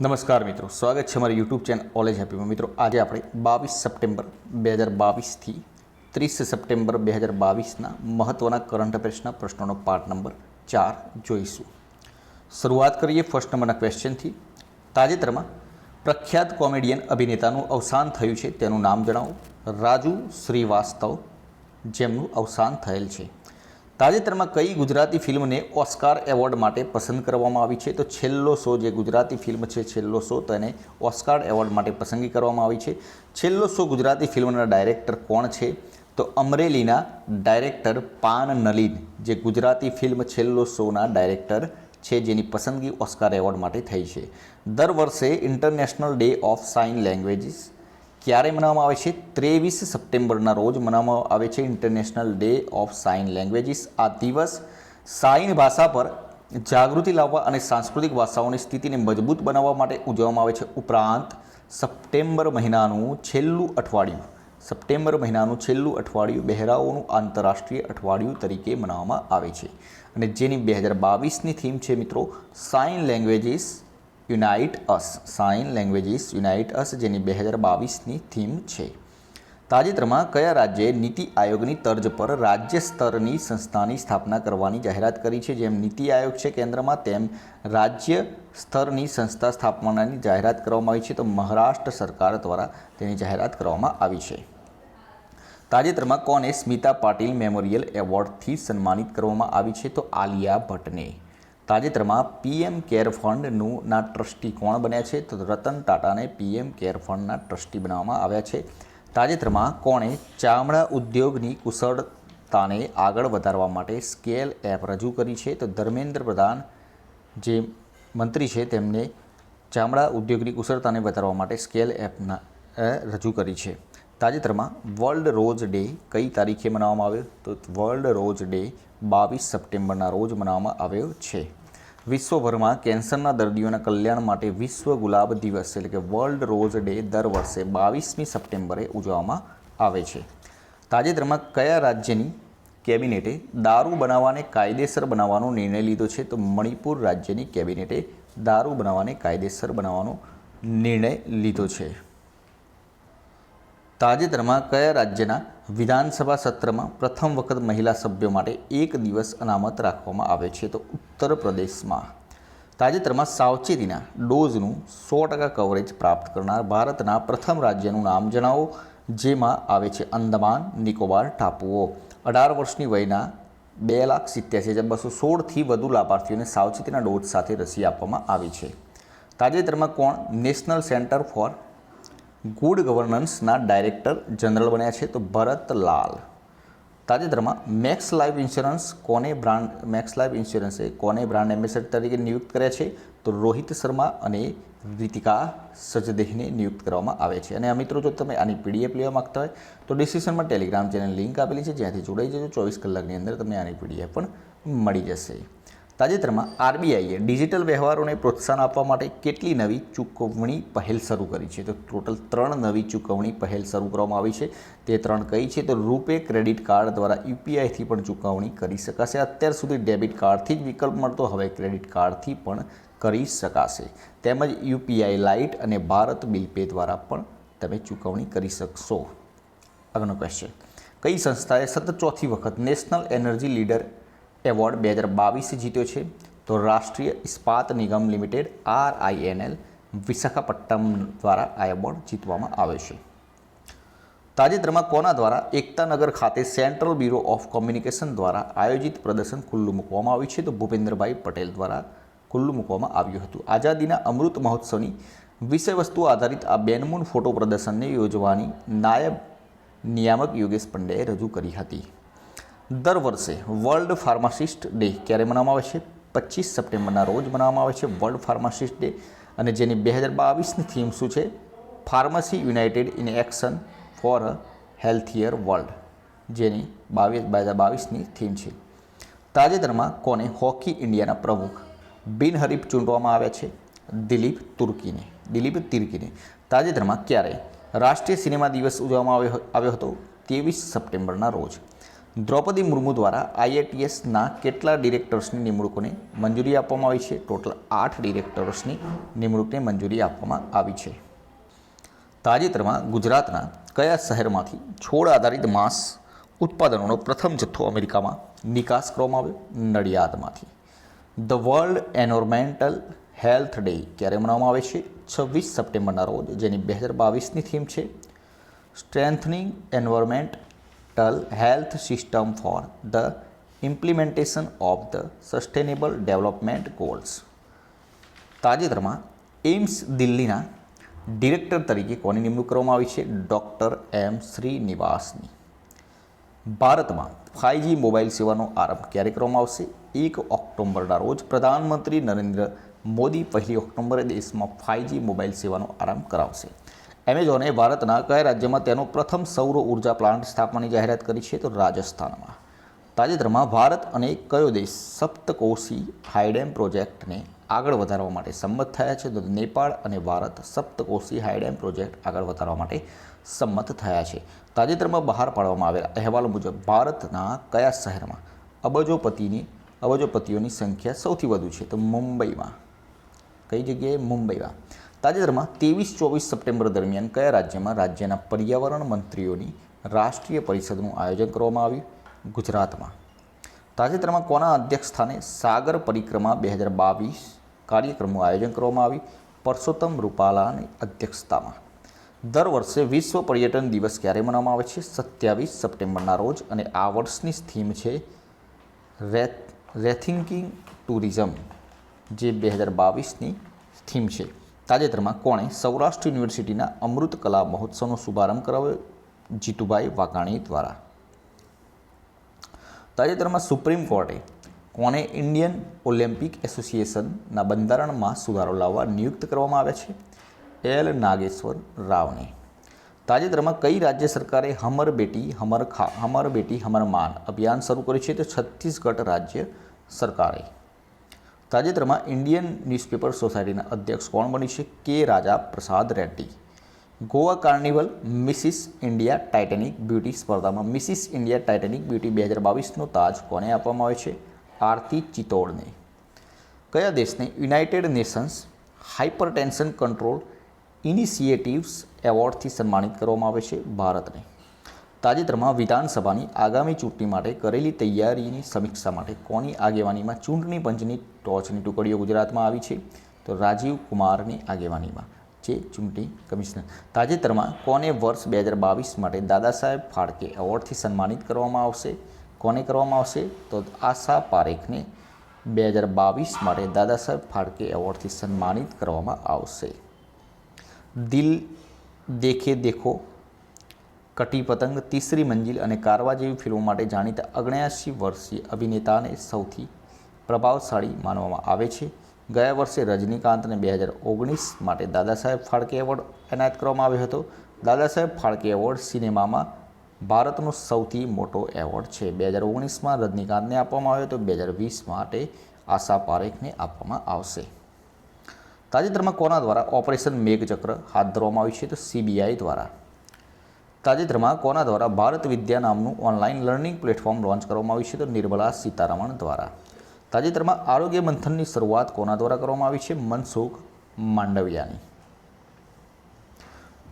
નમસ્કાર મિત્રો, સ્વાગત છે મારી યુટ્યુબ ચેનલ ઓલેજ હેપીમાં મિત્રો, આજે આપણે બાવીસ સપ્ટેમ્બર બે હજાર બાવીસથી ત્રીસ સપ્ટેમ્બર બે હજાર બાવીસના મહત્ત્વના કરંટ અફેર્સના પ્રશ્નોનો પાર્ટ નંબર ચાર જોઈશું. શરૂઆત કરીએ ફર્સ્ટ નંબરના ક્વેશ્ચનથી તાજેતરમાં પ્રખ્યાત કોમેડિયન અભિનેતાનું અવસાન થયું છે, તેનું નામ જણાવો. રાજુ શ્રીવાસ્તવ, જેમનું અવસાન થયેલ છે. તાજેતરમાં કઈ ગુજરાતી ફિલ્મને ઓસ્કાર એવોર્ડ માટે પસંદ કરવામાં આવી છે? તો છેલ્લો શો જે ગુજરાતી ફિલ્મ છે, છેલ્લો શો તેને ઓસ્કાર એવોર્ડ માટે પસંદગી કરવામાં આવી છે. છેલ્લો શો ગુજરાતી ફિલ્મના ડાયરેક્ટર કોણ છે? તો અમરેલીના ડાયરેક્ટર પાન નલીન, જે ગુજરાતી ફિલ્મ છેલ્લો શોના ડાયરેક્ટર છે, જેની પસંદગી ઓસ્કાર એવોર્ડ માટે થઈ છે. દર વર્ષે international day of sign languages ક્યારે મનાવવામાં આવે છે? ત્રેવીસ સપ્ટેમ્બરના રોજ મનાવવામાં આવે છે international day of sign languages આ દિવસ સાઇન ભાષા પર જાગૃતિ લાવવા અને સાંસ્કૃતિક ભાષાઓની સ્થિતિને મજબૂત બનાવવા માટે ઉજવવામાં આવે છે. ઉપરાંત, સપ્ટેમ્બર મહિનાનું છેલ્લું અઠવાડિયું, સપ્ટેમ્બર મહિનાનું છેલ્લું અઠવાડિયું બહેરાઓનું આંતરરાષ્ટ્રીય અઠવાડિયું તરીકે મનાવવામાં આવે છે. અને જેની બે હજાર બાવીસની થીમ છે મિત્રો sign languages unite us. Sign languages unite us જેની બે હજાર બાવીસની થીમ છે. તાજેતરમાં કયા રાજ્યે નીતિ આયોગની તર્જ પર રાજ્ય સ્તરની સંસ્થાની સ્થાપના કરવાની જાહેરાત કરી છે? જેમ નીતિ આયોગ છે કેન્દ્રમાં, તેમ રાજ્ય સ્તરની સંસ્થા સ્થાપનાની જાહેરાત કરવામાં આવી છે. તો મહારાષ્ટ્ર સરકાર દ્વારા તેની જાહેરાત કરવામાં આવી છે. તાજેતરમાં કોને સ્મિતા પાટીલ મેમોરિયલ એવોર્ડથી સન્માનિત કરવામાં આવી છે? તો આલિયા ભટ્ટને. તાજેતરમાં પીએમ કેર ફંડનું ના ટ્રસ્ટી કોણ બન્યા છે? તો રતન ટાટાને પીએમ કેર ફંડના ટ્રસ્ટી બનાવવામાં આવ્યા છે. તાજેતરમાં કોણે ચામડા ઉદ્યોગની કુશળતાને આગળ વધારવા માટે સ્કેલ એપ રજૂ કરી છે? તો ધર્મેન્દ્ર પ્રધાન જે મંત્રી છે, તેમને ચામડા ઉદ્યોગની કુશળતાને વધારવા માટે સ્કેલ એપના રજૂ કરી છે. તાજેતરમાં વર્લ્ડ રોઝ ડે કઈ તારીખે મનાવવામાં આવ્યો? તો વર્લ્ડ રોઝ ડે બાવીસ સપ્ટેમ્બરના રોજ મનાવવામાં આવ્યો છે. વિશ્વભરમાં કેન્સરના દર્દીઓના કલ્યાણ માટે વિશ્વ ગુલાબ દિવસ એટલે કે વર્લ્ડ રોઝ ડે દર વર્ષે બાવીસમી સપ્ટેમ્બરે ઉજવવામાં આવે છે. તાજેતરમાં કયા રાજ્યની કેબિનેટે દારૂ બનાવવાને કાયદેસર બનાવવાનો નિર્ણય લીધો છે? તો મણિપુર રાજ્યની કેબિનેટે દારૂ બનાવવાને કાયદેસર બનાવવાનો નિર્ણય લીધો છે. તાજેતરમાં કયા રાજ્યના વિધાનસભા સત્રમાં પ્રથમ વખત મહિલા સભ્યો માટે એક દિવસ અનામત રાખવામાં આવે છે તો ઉત્તર પ્રદેશમાં. તાજેતરમાં સાવચેતીના ડોઝનું સો ટકા કવરેજ પ્રાપ્ત કરનાર ભારતના પ્રથમ રાજ્યનું નામ જણાવો, જેમાં આવે છે અંદમાન નિકોબાર ટાપુઓ. અઢાર વર્ષની વયના બે લાખ સિત્યાસી હજાર બસો સોળથી વધુ લાભાર્થીઓને સાવચેતીના ડોઝ સાથે રસી આપવામાં આવી છે. તાજેતરમાં કોણ નેશનલ સેન્ટર ફોર ગુડ ગવર્નન્સના ડાયરેક્ટર જનરલ બન્યા છે તો ભરત લાલ. તાજેતરમાં મેક્સ લાઈફ ઇન્સ્યોરન્સ કોને બ્રાન્ડ મેક્સ લાઈફ ઇન્સ્યોરન્સે કોને બ્રાન્ડ એમ્બેસેડર તરીકે નિયુક્ત કર્યા છે? તો રોહિત શર્મા અને રીતિકા સજદેહને નિયુક્ત કરવામાં આવે છે. અને આ મિત્રો જો તમે આની પીડીએફ લેવા માગતા હોય, તો ડિસ્ક્રિપ્શનમાં ટેલિગ્રામ ચેનલ લિંક આપેલી છે. જ્યાંથી જોડાઈ જજો. ચોવીસ કલાકની અંદર તમને આની પીડીએફ પણ મળી જશે. તાજેતરમાં આરબીઆઈએ ડિજિટલ વ્યવહારોને પ્રોત્સાહન આપવા માટે કેટલી નવી ચૂકવણી પહેલ શરૂ કરી છે? તો ટોટલ ત્રણ નવી ચૂકવણી પહેલ શરૂ કરવામાં આવી છે. તે ત્રણ કઈ છે? તો રૂપે ક્રેડિટ કાર્ડ દ્વારા યુપીઆઈથી પણ ચૂકવણી કરી શકાશે. અત્યાર સુધી ડેબિટ કાર્ડથી જ વિકલ્પ મળતો, હવે ક્રેડિટ કાર્ડથી પણ કરી શકાશે. તેમજ યુપીઆઈ લાઇટ અને ભારત બિલ પે દ્વારા પણ તમે ચૂકવણી કરી શકશો. આગળનો ક્વેશ્ચન કઈ સંસ્થાએ સતત ચોથી વખત નેશનલ એનર્જી લીડર એવોર્ડ બે હજાર બાવીસ જીત્યો છે. તો રાષ્ટ્રીય ઇસ્પાત નિગમ લિમિટેડ, આરઆઈએનએલ, વિશાખાપટ્ટનમ દ્વારા આ એવોર્ડ જીતવામાં આવ્યો છે. તાજેતરમાં કોના દ્વારા? એકતાનગર ખાતે સેન્ટ્રલ બ્યુરો ઓફ કોમ્યુનિકેશન દ્વારા આયોજિત પ્રદર્શન ખુલ્લું મૂકવામાં આવ્યું છે. તો ભૂપેન્દ્રભાઈ પટેલ દ્વારા ખુલ્લું મૂકવામાં આવ્યું હતું. આઝાદીના અમૃત મહોત્સવની વિષયવસ્તુ આધારિત આ બેનમૂન ફોટો પ્રદર્શનને યોજવાની નાયબ નિયામક યોગેશ પંડ્યાએ રજૂ કરી હતી. દર વર્ષે વર્લ્ડ ફાર્માસિસ્ટ ડે ક્યારે મનાવવામાં આવે છે? પચીસ સપ્ટેમ્બરના રોજ મનાવવામાં આવે છે વર્લ્ડ ફાર્માસિસ્ટ ડે અને જેની બે હજાર બાવીસની થીમ શું છે? Pharmacy united in action for a healthier world જેની બાવીસ બે હજાર બાવીસની થીમ છે. તાજેતરમાં કોને હોકી ઇન્ડિયાના પ્રમુખ બિનહરીફ ચૂંટવામાં આવ્યા છે? દિલીપ તુર્કીને. દિલીપ તિર્કીને. તાજેતરમાં ક્યારે રાષ્ટ્રીય સિનેમા દિવસ ઉજવવામાં આવ્યો આવ્યો હતો? ત્રેવીસ સપ્ટેમ્બરના રોજ. દ્રૌપદી મુર્મુ દ્વારા આઈએટીએસના કેટલા ડિરેક્ટર્સની નિમણૂકોને મંજૂરી આપવામાં આવી છે? ટોટલ આઠ ડિરેક્ટર્સની નિમણૂકને મંજૂરી આપવામાં આવી છે. તાજેતરમાં ગુજરાતના કયા શહેરમાંથી છોડ આધારિત માંસ ઉત્પાદનોનો પ્રથમ જથ્થો અમેરિકામાં નિકાસ કરવામાં આવ્યો? નડિયાદમાંથી. The world environmental health day ક્યારે મનાવવામાં આવે છે? છવ્વીસ સપ્ટેમ્બરના રોજ, જેની બે હજાર બાવીસની થીમ છે strengthening environmental health system for the implementation of the sustainable development goals તાજેતરમાં એમ્સ દિલ્હીના ડિરેક્ટર તરીકે કોની નિમણૂક કરવામાં આવી છે? ડૉક્ટર એમ શ્રીનિવાસની. ભારતમાં ફાઇવજી મોબાઈલ સેવાનો આરંભ ક્યારે કરવામાં આવશે? એક ઓક્ટોબરના રોજ પ્રધાનમંત્રી નરેન્દ્ર મોદી પહેલી ઓક્ટોબરે દેશમાં ફાઇવજી મોબાઈલ સેવાનો આરંભ કરાવશે. એમેઝોને ભારતના કયા રાજ્યમાં તેનો પ્રથમ સૌર ઊર્જા પ્લાન્ટ સ્થાપવાની જાહેરાત કરી છે તો રાજસ્થાનમાં. તાજેતરમાં ભારત અને કયો દેશ સપ્તકોશી હાઈડેમ પ્રોજેક્ટને આગળ વધારવા માટે સંમત થયા છે? તો નેપાળ અને ભારત સપ્તકોશી હાઈડેમ પ્રોજેક્ટ આગળ વધારવા માટે સંમત થયા છે. તાજેતરમાં બહાર પાડવામાં આવેલા અહેવાલ મુજબ, ભારતના કયા શહેરમાં અબજોપતિની, અબજોપતિઓની સંખ્યા સૌથી વધુ છે? તો મુંબઈમાં. કઈ જગ્યાએ? મુંબઈમાં. તાજેતરમાં ત્રેવીસ ચોવીસ સપ્ટેમ્બર દરમિયાન કયા રાજ્યમાં રાજ્યના પર્યાવરણ મંત્રીઓની રાષ્ટ્રીય પરિષદનું આયોજન કરવામાં આવ્યું? ગુજરાતમાં. તાજેતરમાં કોના અધ્યક્ષ સ્થાને સાગર પરિક્રમા બે હજાર બાવીસ કાર્યક્રમનું આયોજન કરવામાં આવ્યું? પરસોત્તમ રૂપાલાની અધ્યક્ષતામાં. દર વર્ષે વિશ્વ પર્યટન દિવસ ક્યારે મનાવવામાં આવે છે? સત્યાવીસ સપ્ટેમ્બરના રોજ અને આ વર્ષની થીમ છે રેથ રેથિંકિંગ ટુરિઝમ, જે બે હજાર બાવીસની થીમ છે. તાજેતરમાં કોણે સૌરાષ્ટ્ર યુનિવર્સિટીના અમૃત કલા મહોત્સવનો શુભારંભ કરાવ્યો? જીતુભાઈ વાઘાણી દ્વારા. તાજેતરમાં સુપ્રીમ કોર્ટે કોને ઇન્ડિયન ઓલિમ્પિક એસોસિએશનના બંધારણમાં સુધારો લાવવા નિયુક્ત કરવામાં આવ્યા છે? એલ. નાગેશ્વર રાવને. તાજેતરમાં કઈ રાજ્ય સરકારે હમર બેટી, હમર ખા, હમર બેટી, હમર માન અભિયાન શરૂ કર્યું છે? તો છત્તીસગઢ રાજ્ય સરકારે. તાજેતરમાં ઇન્ડિયન ન્યૂઝપેપર સોસાયટીના અધ્યક્ષ કોણ બની છે? K Raja Prasad Reddy. Goa carnival Mrs India Titanic beauty સ્પર્ધામાં મિસિસ ઇન્ડિયા ટાઇટેનિક બ્યુટી બે હજાર બાવીસનો તાજ કોને આપવામાં આવે છે? આરતી ચિત્તોડને. કયા દેશને United Nations hypertension control initiatives એવોર્ડથી સન્માનિત કરવામાં આવે છે? ભારતને. તાજેતરમાં વિધાનસભાની આગામી ચૂંટણી માટે કરેલી તૈયારીની સમીક્ષા માટે કોની આગેવાનીમાં ચૂંટણી પંચની ટોચની ટુકડીઓ ગુજરાતમાં આવી છે? તો રાજીવ કુમારની આગેવાનીમાં જે ચૂંટણી કમિશનર. તાજેતરમાં કોને વર્ષ બે હજાર બાવીસ માટે દાદા સાહેબ ફાળકે એવોર્ડથી સન્માનિત કરવામાં આવશે? કોને કરવામાં આવશે? તો આશા પારેખને બે હજાર બાવીસ માટે દાદા સાહેબ ફાળકે એવોર્ડથી સન્માનિત કરવામાં આવશે. દિલ દેખે દેખો કટી પતંગ, તીસરી મંજિલ અને કારવા જેવી ફિલ્મો માટે જાણીતા અગણ્યાસી વર્ષીય અભિનેતાને સૌથી પ્રભાવશાળી માનવામાં આવે છે. ગયા વર્ષે રજનીકાંતને બે હજાર ઓગણીસ માટે દાદા સાહેબ ફાળકે એવોર્ડ એનાયત કરવામાં આવ્યો હતો. દાદા સાહેબ ફાળકે એવોર્ડ સિનેમામાં ભારતનો સૌથી મોટો એવોર્ડ છે. બે હજાર ઓગણીસમાં રજનીકાંતને આપવામાં આવ્યો હતો બે હજાર વીસ માટે આશા પારેખને આપવામાં આવશે. તાજેતરમાં કોના દ્વારા ઓપરેશન મેઘચક્ર હાથ ધરવામાં આવ્યું છે તો સીબીઆઈ દ્વારા. તાજેતરમાં કોના દ્વારા ભારત વિદ્યા નામનું ઓનલાઈન લર્નિંગ પ્લેટફોર્મ લોન્ચ કરવામાં આવ્યું છે તો નિર્મલા સીતારામન દ્વારા. તાજેતરમાં આરોગ્ય મંથનની શરૂઆત કોના દ્વારા કરવામાં આવી છે? મનસુખ માંડવિયાની.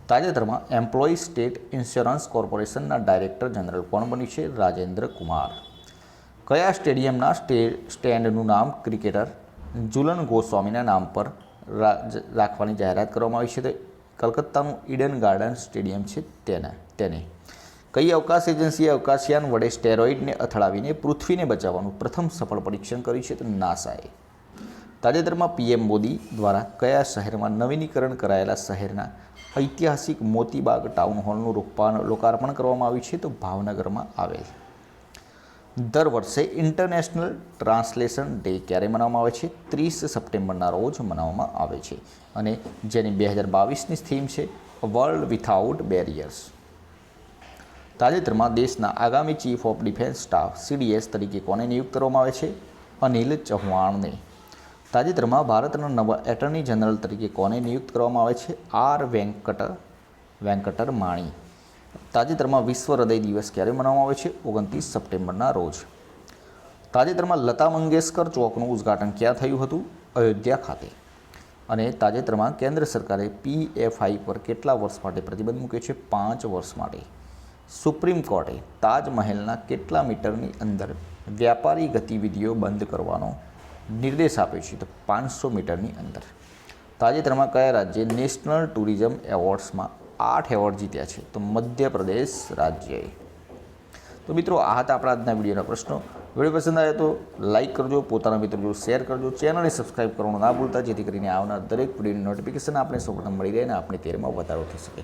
તાજેતરમાં એમ્પ્લોયી સ્ટેટ ઇન્સ્યોરન્સ કોર્પોરેશનના ડાયરેક્ટર જનરલ કોણ બન્યું છે? રાજેન્દ્ર કુમાર. કયા સ્ટેડિયમના સ્ટે, સ્ટેન્ડનું નામ ક્રિકેટર જુલન ગોસ્વામીના નામ પર રાખવાની જાહેરાત કરવામાં આવી છે? તો કલકત્તાનું ઈડન ગાર્ડન સ્ટેડિયમ છે તેને. તેને. કઈ અવકાશ એજન્સીએ અવકાશયાન વડે સ્ટેરોઇડને અથડાવીને પૃથ્વીને બચાવવાનું પ્રથમ સફળ પરીક્ષણ કર્યું છે તો નાસાએ. તાજેતરમાં પીએમ મોદી દ્વારા કયા શહેરમાં નવીનીકરણ કરાયેલા શહેરના ઐતિહાસિક મોતીબાગ ટાઉન હોલનું રૂપા- લોકાર્પણ કરવામાં આવ્યું છે તો ભાવનગરમાં આવેલ. દર વર્ષે ઇન્ટરનેશનલ ટ્રાન્સલેશન ડે ક્યારે મનાવવામાં આવે છે? ત્રીસ સપ્ટેમ્બરના રોજ મનાવવામાં આવે છે. અને જેની બે હજાર બાવીસની થીમ છે વર્લ્ડ વિથઆઉટ બેરિયર્સ. તાજેતરમાં દેશના આગામી chief of defence staff, CDS તરીકે કોને નિયુક્ત કરવામાં આવે છે? અનિલ ચૌહાણને. તાજેતરમાં ભારતના નવા એટર્ની જનરલ તરીકે કોને નિયુક્ત કરવામાં આવે છે? આર વેંકટ વેંકટર માણી. તાજેતરમાં વિશ્વ હૃદય દિવસ ક્યારે મનાવવામાં આવે છે? ઓગણત્રીસ સપ્ટેમ્બરના રોજ. તાજેતરમાં લતા મંગેશકર ચોકનું ઉદ્ઘાટન ક્યાં થયું હતું? અયોધ્યા ખાતે. અને તાજેતરમાં કેન્દ્ર સરકારે પીએફઆઈ પર કેટલા વર્ષ માટે પ્રતિબંધ મૂક્યો છે? પાંચ વર્ષ માટે. સુપ્રીમ કોર્ટે તાજમહેલના કેટલા મીટરની અંદર વ્યાપારી ગતિવિધિઓ બંધ કરવાનો નિર્દેશ આપ્યો છે તો પાંચસો મીટરની અંદર. તાજેતરમાં કયા રાજ્યે નેશનલ ટુરિઝમ એવોર્ડ્સમાં આઠ એવોર્ડ જીત્યા છે? તો મધ્યપ્રદેશ રાજ્યએ. તો મિત્રો, આ હતા આપણા આજના વિડીયોના પ્રશ્નો. વીડિયો પસંદ આવે તો લાઇક કરજો, પોતાના મિત્રો જોડે શેર કરજો, ચેનલને સબસ્ક્રાઇબ કરવાનું ના ભૂલતા, જેથી કરીને આવનાર દરેક વિડીયોની નોટિફિકેશન આપણે સૌપ્રથમ મળી રહે અને આપણે તેરમાં વધારો થઈ શકે.